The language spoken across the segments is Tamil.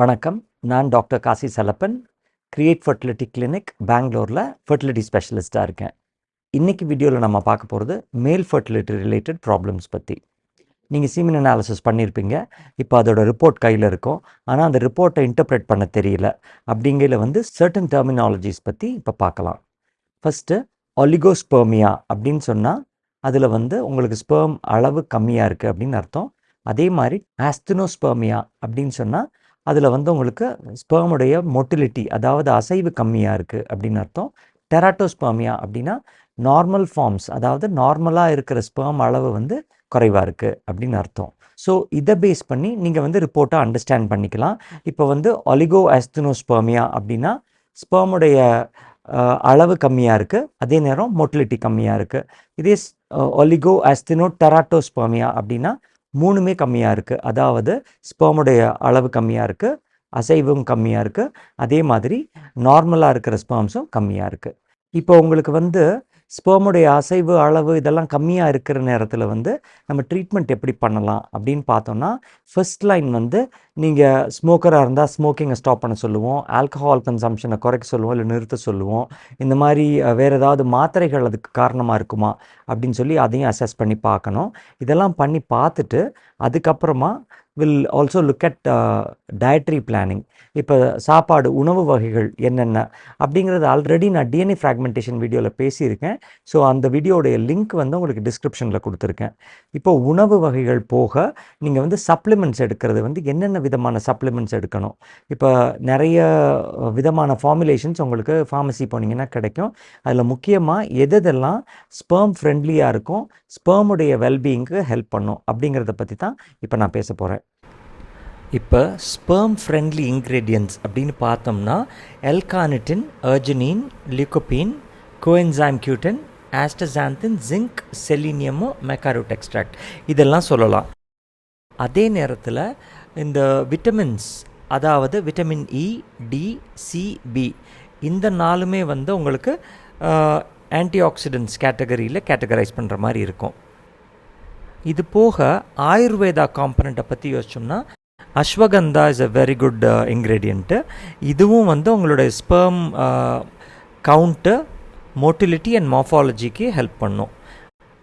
வணக்கம். நான் doctor Kasi Chalappan create fertility clinic பெங்களூரில் ஃபர்டிலிட்டி ஸ்பெஷலிஸ்ட்டாக இருக்கேன். இன்றைக்கி வீடியோவில் நம்ம பார்க்க போகிறது மேல் ஃபர்டிலிட்டி ரிலேட்டட் ப்ராப்ளம்ஸ் பற்றி நீங்கள் சீமன் அனாலிசிஸ் பண்ணியிருப்பீங்க இப்போ அதோட ரிப்போர்ட் கையில் இருக்கும். ஆனால் அந்த ரிப்போர்ட்டை இன்டர்பிரேட் பண்ண தெரியல. அப்படிங்கையில் வந்து சர்டன் டெர்மினாலஜிஸ் பற்றி இப்போ பார்க்கலாம். ஃபஸ்ட்டு ஒலிகோஸ்பெர்மியா அப்படின்னு சொன்னால் அதில் வந்து உங்களுக்கு ஸ்பெர்ம் அளவு கம்மியாக இருக்குது அப்படின்னு அர்த்தம். அதே மாதிரி ஆஸ்தினோஸ்பெர்மியா அப்படின்னு சொன்னால் அதில் வந்து உங்களுக்கு ஸ்பெர்முடைய மொட்டிலிட்டி அதாவது அசைவு கம்மியாக இருக்குது அப்படின்னு அர்த்தம். டெராட்டோஸ்பேமியா அப்படின்னா நார்மல் ஃபார்ம்ஸ் அதாவது நார்மலாக இருக்கிற ஸ்பெர்ம் அளவு வந்து குறைவாக இருக்குது அப்படின்னு அர்த்தம். ஸோ இதை பேஸ் பண்ணி நீங்கள் வந்து ரிப்போர்ட்டை அண்டர்ஸ்டாண்ட் பண்ணிக்கலாம். இப்போ வந்து ஒலிகோ ஆஸ்தினோஸ்பெர்மியா அப்படின்னா ஸ்பெர்முடைய அளவு கம்மியாக இருக்குது அதே நேரம் மொட்டிலிட்டி கம்மியாக இருக்குது இதே ஒலிகோ ஆஸ்தினோ டெராட்டோஸ்பெர்மியா அப்படின்னா மூணுமே கம்மியாக இருக்குது அதாவது ஸ்பேமுடைய அளவு கம்மியாக இருக்குது அசைவும் கம்மியாக இருக்குது அதே மாதிரி நார்மலாக இருக்கிற ஸ்பேம்ஸும் கம்மியாக இருக்குது இப்போ உங்களுக்கு வந்து ஸ்பெர்முடைய அசைவு அளவு இதெல்லாம் கம்மியாக இருக்கிற நேரத்தில் வந்து நம்ம ட்ரீட்மெண்ட் எப்படி பண்ணலாம் அப்படின்னு பார்த்தோம்னா ஃபர்ஸ்ட் லைன் வந்து நீங்கள் ஸ்மோக்கராக இருந்தால் ஸ்மோக்கிங்கை ஸ்டாப் பண்ண சொல்லுவோம். ஆல்கஹால் கன்சம்ஷனை குறைக்க சொல்லுவோம் இல்லை நிறுத்த சொல்லுவோம். இந்த மாதிரி வேறு ஏதாவது மாத்திரைகள் அதுக்கு காரணமாக இருக்குமா அப்படின்னு சொல்லி அதையும் அசஸ் பண்ணி பார்க்கணும். இதெல்லாம் பண்ணி பார்த்துட்டு அதுக்கப்புறமா will also look at dietary planning இப்போ சாப்பாடு உணவு வகைகள் என்னென்ன அப்படிங்கிறது ஆல்ரெடி நான் டிஎன்ஏ ஃப்ராக்மெண்டேஷன் வீடியோவில் பேசியிருக்கேன். ஸோ அந்த வீடியோடைய லிங்க் வந்து உங்களுக்கு டிஸ்கிரிப்ஷனில் கொடுத்துருக்கேன். இப்போ உணவு வகைகள் போக நீங்கள் வந்து சப்ளிமெண்ட்ஸ் எடுக்கிறது வந்து என்னென்ன விதமான சப்ளிமெண்ட்ஸ் எடுக்கணும்? இப்போ நிறைய விதமான ஃபார்முலேஷன்ஸ் உங்களுக்கு ஃபார்மசி போனீங்கன்னா கிடைக்கும். அதில் முக்கியமாக எதெல்லாம் ஸ்பெர்ம் ஃப்ரெண்ட்லியாக இருக்கும் ஸ்பெர்முடைய வெல்பீயிங்க்கு ஹெல்ப் பண்ணும் அப்படிங்கிறத பற்றி தான் இப்போ நான் பேச போகிறேன் இப்போ ஸ்பெர்ம் ஃப்ரெண்ட்லி இன்க்ரீடியன்ட்ஸ் அப்படின்னு பார்த்தோம்னா L carnitine arginine lycopene coenzyme Q ten astaxanthin zinc செலினியமோ maca root extract இதெல்லாம் சொல்லலாம். அதே நேரத்தில் இந்த விட்டமின்ஸ் அதாவது vitamin E D C B இந்த நாலுமே வந்து உங்களுக்கு ஆன்டி ஆக்சிடென்ட்ஸ் கேட்டகரியில் கேட்டகரைஸ் பண்ணுற மாதிரி இருக்கும். இது போக ஆயுர்வேதா காம்பனண்ட்டை பற்றி யோசிச்சோம்னா ashwagandha is a very good ingredient இதுவும் வந்து உங்களுடைய ஸ்பெர்ம் கவுண்ட்டு மோட்டிலிட்டி அண்ட் மார்ஃபாலஜிக்கு ஹெல்ப் பண்ணும்.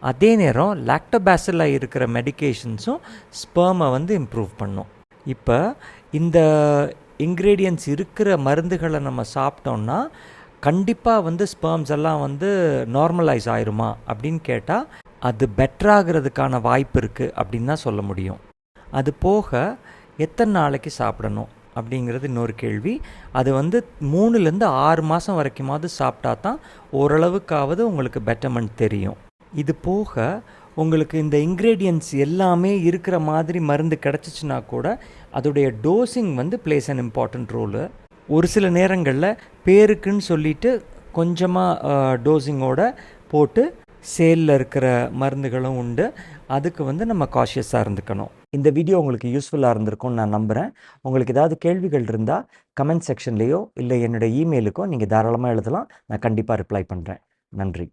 அதே நேரம் லாக்டோபேசிலாக இருக்கிற மெடிக்கேஷன்ஸும் ஸ்பெர்மை வந்து இம்ப்ரூவ் பண்ணும். இப்போ இந்த இன்க்ரீடியன்ட்ஸ் இருக்கிற மருந்துகளை நம்ம சாப்பிட்டோம்னா கண்டிப்பாக வந்து ஸ்பெர்ம்ஸ் எல்லாம் வந்து நார்மலைஸ் ஆயிருமா அப்படின்னு கேட்டால் அது பெட்டராகிறதுக்கான வாய்ப்பு இருக்குது அப்படின்னு தான் சொல்ல முடியும். அது போக எத்தனை நாளைக்கு சாப்பிடணும் அப்படிங்கிறது இன்னொரு கேள்வி. அது வந்து மூணுலேருந்து ஆறு மாதம் வரைக்குமாவது சாப்பிட்டா தான் ஓரளவுக்காவது உங்களுக்கு பெட்டர்மெண்ட் தெரியும். இது போக உங்களுக்கு இந்த இன்க்ரீடியன்ட்ஸ் எல்லாமே இருக்கிற மாதிரி மருந்து கிடச்சிச்சின்னா கூட அதோடைய டோஸிங் வந்து பிளேஸ் அன் இம்பார்ட்டண்ட் ரோலு ஒரு சில நேரங்களில் பேருக்குன்னு சொல்லிட்டு கொஞ்சமாக டோஸிங்கோட போட்டு சேலில் இருக்கிற மருந்துகளும் உண்டு. அதுக்கு வந்து நம்ம காஷியஸாக இருந்துக்கணும். இந்த வீடியோ உங்களுக்கு யூஸ்ஃபுல்லாக இருந்திருக்கும்னு நான் நம்புகிறேன் உங்களுக்கு ஏதாவது கேள்விகள் இருந்தால் கமெண்ட் செக்ஷன்லேயோ இல்லை என்னோடய இமெயிலுக்கோ நீங்கள் தாராளமாக எழுதலாம். நான் கண்டிப்பாக ரிப்ளை பண்ணுறேன் நன்றி.